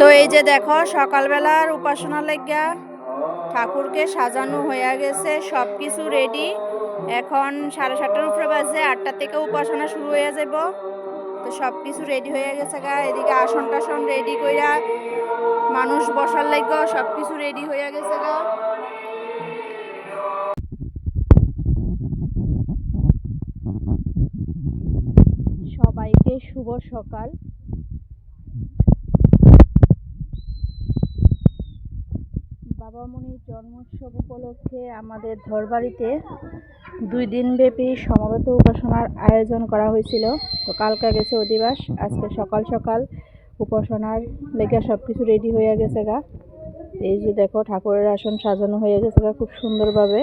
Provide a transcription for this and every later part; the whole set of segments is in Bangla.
তো এই যে দেখো, সকালবেলার উপাসনা লাগিয়া ঠাকুরকে সাজানো হয়ে গেছে সব কিছু রেডি এখন সাড়ে সাতটার উপরে বাজে, আটটা থেকে উপাসনা শুরু হয়ে যাব। তো সব কিছু রেডি হয়ে গেছে গা, এদিকে আসন টাসন রেডি কইরা মানুষ বসার লাগবে সব কিছু রেডি হয়ে গেছে গা। সবাইকে শুভ সকাল। বাবা মনির জন্মোৎসব উপলক্ষে আমাদের ধরবাড়িতে দুই দিন ব্যাপী সমবেত উপাসনার আয়োজন করা হয়েছিল। তো কালকা গেছে অধিবাস, আজকে সকাল সকাল উপাসনার লেগে সব কিছু রেডি হয়ে গেছে গা। এই যে দেখো, ঠাকুরের আসন সাজানো হয়ে গেছে গা খুব সুন্দরভাবে।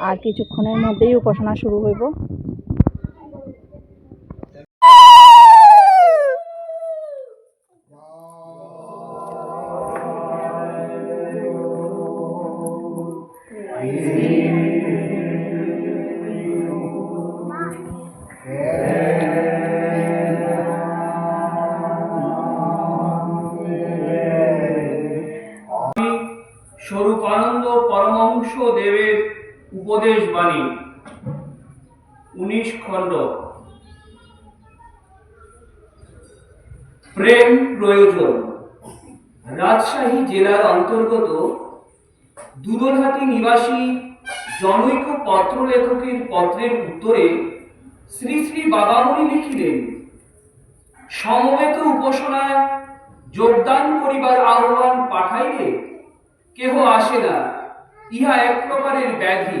আর কিছুক্ষণের মধ্যেই উপাসনা শুরু হইব। স্বরূপানন্দ পরমহংস দেবের উপদেশ বাণী উনিশ খণ্ড। প্রেম প্রয়োজন। রাজশাহী জেলার অন্তর্গত দুদলহাটি নিবাসী জনৈক পত্র লেখকের পত্রের উত্তরে শ্রী শ্রী বাবামণি লিখিলেন, সমবেত উপাসনায় যোগদান করিবার আহ্বান পাঠাইলে কেহ আসে না, ইহা এক প্রকারের ব্যাধি।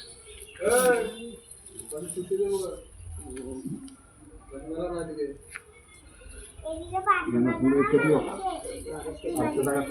এদিকে পাঁচশো টাকা